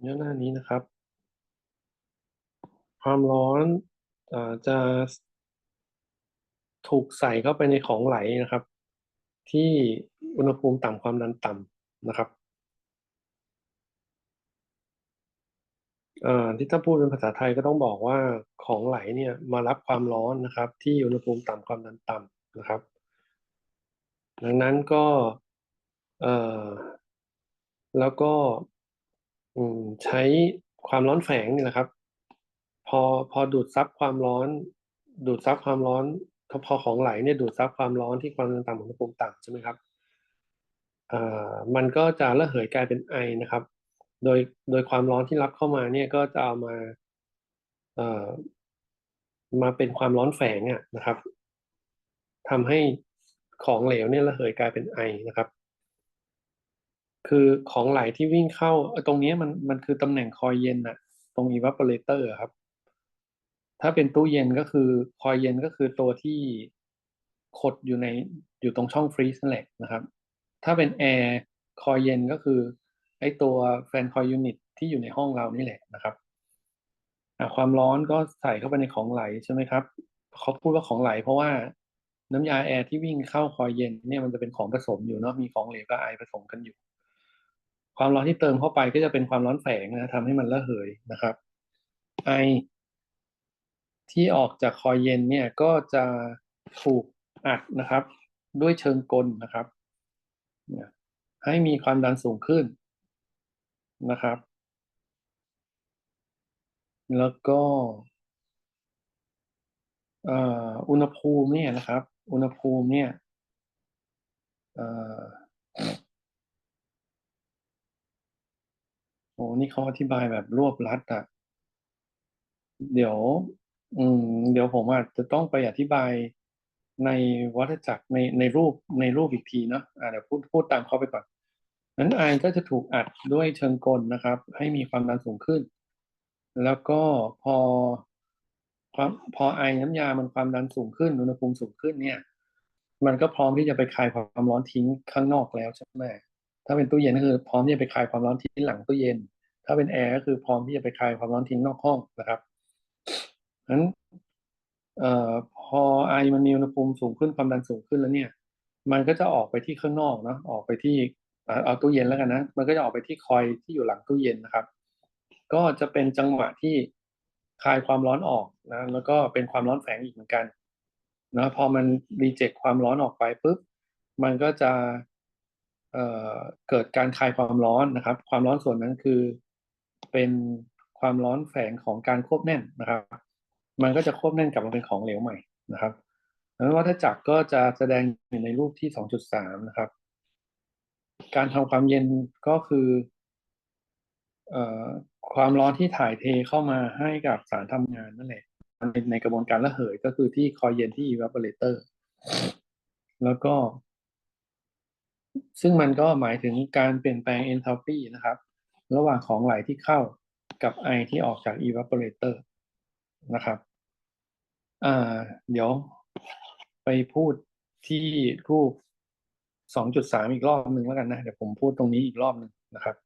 เนื้อหน้านี้นะครับ ความร้อนอจะถูกใส่เข้าไปในของไหลนะครับ ที่อุณหภูมิต่ำความดันต่ำนะครับที่ถ้าพูดเป็นภาษาไทยก็ต้องบอกว่าของไหลเนี่ยมารับความร้อนนะครับ ที่อุณหภูมิต่ำความดันต่ำนะครับ ดังนั้นก็แล้วก็ ใช้ความร้อนแฝงนี่แหละครับ พอพอดูดซับความร้อน ดูดซับความร้อนพอของไหลเนี่ยดูดซับความร้อนที่ความดันต่ำอุณหภูมิต่ำใช่ไหมครับอ่ามันก็จะระเหยกลายเป็นไอนะครับ โดยโดยความร้อนที่รับเข้ามาเนี่ยก็จะเอามาเอ่อมาเป็นความร้อนแฝงอะนะครับทำให้ของเหลวเนี่ยระเหยกลายเป็นไอนะครับ คือของไหลที่วิ่งเข้าตรงนี้มันมันคือตำแหน่งคอยเย็นอะตรง evaporator ครับ ถ้าเป็นตู้เย็นก็คือคอยเย็นก็คือตัวที่ขดอยู่ในอยู่ตรงช่องฟรีซนั่นแหละนะครับ ถ้าเป็นแอร์คอยเย็นก็คือไอตัวแฟนคอยยูนิตที่อยู่ในห้องเรานี่แหละนะครับความร้อนก็ใส่เข้าไปในของไหลใช่ไหมครับเขาพูดว่าของไหล เพราะว่าน้ำยาแอร์ที่วิ่งเข้าคอยเย็นเนี่ยมันจะเป็นของผสมอยู่เนาะมีของเหลวกับไอผสมกันอยู่ ความร้อนที่เติมเข้าไปก็จะเป็นความร้อนแฝงนะทำให้มันระเหยนะครับ ไอที่ออกจากคอยเย็นเนี่ยก็จะถูกอัดนะครับ ด้วยเชิงกลนะครับ ให้มีความดันสูงขึ้นนะครับ แล้วก็อุณหภูมิเนี่ยนะครับ อุณหภูมิเนี่ย อ้นี่เขาอธิบายแบบรวบลัดอะเดี๋ยว อืม เดี๋ยวผมอาจจะต้องไปอธิบายในวัฏจักรในในรูปในรูปอีกทีเนาะะเดี๋ยวพูดพูดตามเขาไปก่อนนั้นไอก็จะถูกอัดด้วยเชิงกลนะครับ ให้มีความดันสูงขึ้น แล้วก็พอความพอไอน้ำยามันความดันสูงขึ้นอุณหภูมิสูงขึ้นเนี่ย มันก็พร้อมที่จะไปคายความร้อนทิ้งข้างนอกแล้วใช่ไหม ถ้าเป็นตู้เย็นก็คือพร้อมที่จะไปคลายความร้อนทิ้งหลังตู้เย็น ถ้าเป็นแอร์ก็คือพร้อมที่จะไปคลายความร้อนทิ้งนอกห้องนะครับนั้นออพอไอมันมีอุณหภูมิสูงขึ้นความดันสูงขึ้นแล้วเนี่ย มันก็จะออกไปที่ข้างนอกเนาะออกไปที่เอาตู้เย็นแล้วกันนะมันก็จะออกไปที่คอยที่อยู่หลังตู้เย็นนะครับ ก็จะเป็นจังหวะที่คลายความร้อนออกนะแล้วก็เป็นความร้อนแฝงอีกเหมือนกันนะพอมันรีเจ็คความร้อนออกไปปุ๊บมันก็จะ เเกิดการคลายความร้อนนะครับ ความร้อนส่วนนั้นคือเป็นความร้อนแฝงของการควบแน่นนะครับ มันก็จะควบแน่นกลับมาเป็นของเหลวใหม่นะครับแล้ววัฏจักรก็จะแสดงอยู่ในรูปที่ 2.3 นะครับ การทำความเย็นก็คืออความร้อนที่ถ่ายเทเข้ามาให้กับสารทำงานนั่นแหละในในกระบวนการระเหยก็คือที่คอยเย็นที่ evaporator แล้วก็ ซึ่งมันก็หมายถึงการเปลี่ยนแปลง enthalpy นะครับ ระหว่างของไหลที่เข้ากับไอที่ออกจาก evaporator นะครับอ่าเดี๋ยวไปพูดที่รูปสองจุดสามอีกรอบหนึ่งแล้วกันนะ เดี๋ยวผมพูดตรงนี้อีกรอบหนึ่งนะครับ